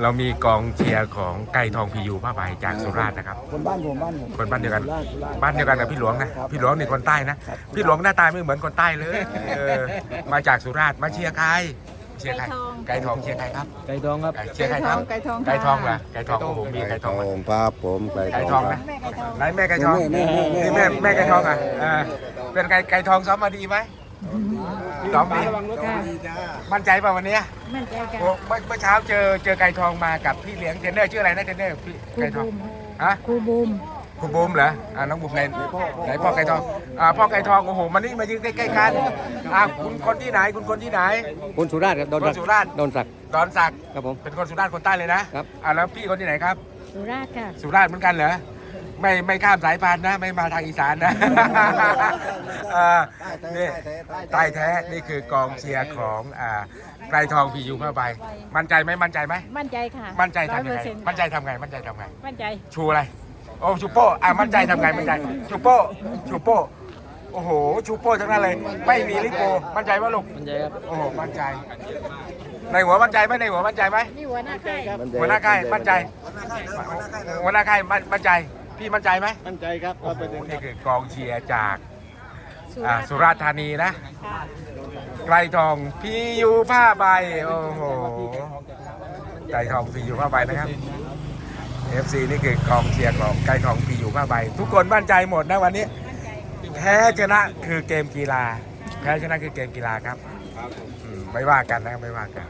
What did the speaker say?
เรามีกองเชียร์ของไก่ทองพียูผ้าใบจากสุราษฎร์นะครับ คนบ้านผมบ้านผมคนบ้านเดียวกัน สุราษฎร์สุราษฎร์บ้านเดียวกันกับพี่หลวงนะ ครับพี่หลวงนี่คนใต้นะ ครับ พี่หลวงหน้าตาไม่เหมือนคนใต้เลยเออมาจากสุราษฎร์มาเชียร์ใครเชียร์ใครไก่ทองเชียร์ใครครับ ไก่ทองครับ เชียร์ใครครับ ไก่ทองไก่ทองเหรอค่ะ ไก่ทองโอ้โหมีไก่ทองไหมภาพผมไก่ไก่ทองนะแม่ไก่ทองไหนแม่ไก่ทองแม่แม่แม่นี่แม่แม่ไก่ทองอะเออเป็นไก่ไก่ทองซ้อมมาดีไหม ซ้อมดีค่ะมั่นใจป่ะวันเนี้ยมั่นใจกันโอ้เมื่อเมื่อเช้าเจอเจอไก่ทองมากับพี่เลี้ยงเทรนเนอร์ชื่ออะไรนะเทรนเนอร์พี่ครูไก่ทองบูมฮะ ครูบูมคุณบูมเหรอ อ่าน้องบูมไหนไหนพ่อไก่ทอง อ่า พ่อไก่ทอง โอ้โหมันนี่มายืนใกล้ๆกัน อ่าคุณคนที่ไหน คุณคนที่ไหน คนสุราษฎร์ครับดอนคนสุราษฎร์ ดอนสักดิ์ดอนศักดิ์ ครับผม เป็นคนสุราษฎร์คนใต้เลยนะครับ อ่าแล้วพี่คนที่ไหนครับ สุราษฎร์ค่ะ สุราษฎร์เหมือนกันเหรอ ไม่ไม่ข้ามสายพานนะ ไม่มาทางอีสานนะอ่านี่ใต้แท้นี่คือกองเชียร์ของอ่าไกรทองพียูผ้าใบมั่นใจไหมมั่นใจไหมมั่นใจค่ะ มั่นใจทำยังไง100%มั่นใจทำไง มั่นใจทำไง มั่นใจ ชูอะไร โอ้ชูโป้อะมั่นใจทำไงมั่นใจชูโป้ชูโป้โอ้โหชูโป้ทั้งนั้นเลย ไม่มีลิโกมั่นใจว่าลูกมันใจครับโอ้โหมั่นใจ ในหัวมั่นใจไหมในหัวมั่นใจไหมนี่หัวหน้าค่าย หัวหน้าค่ายมั่นใจ หัวหน้าค่ายมั่นมั่นใจ พี่มั่นใจไหมมั่นใจครับโอ้โหนี่คือกองเชียร์จากอ่าสุราษฎร์ธานีนะค่ะไกรทองพียูผ้าใบโอ้โหไกรทองพียูผ้าใบนะครับ FC นี่คือกองเชียร์ของไกรทองพียูผ้าใบ ทุกคนมั่นใจหมดนะวันนี้ แพ้ชนะคือเกมกีฬา แพ้ชนะคือเกมกีฬาครับอืมไม่ว่ากันนะไม่ว่ากัน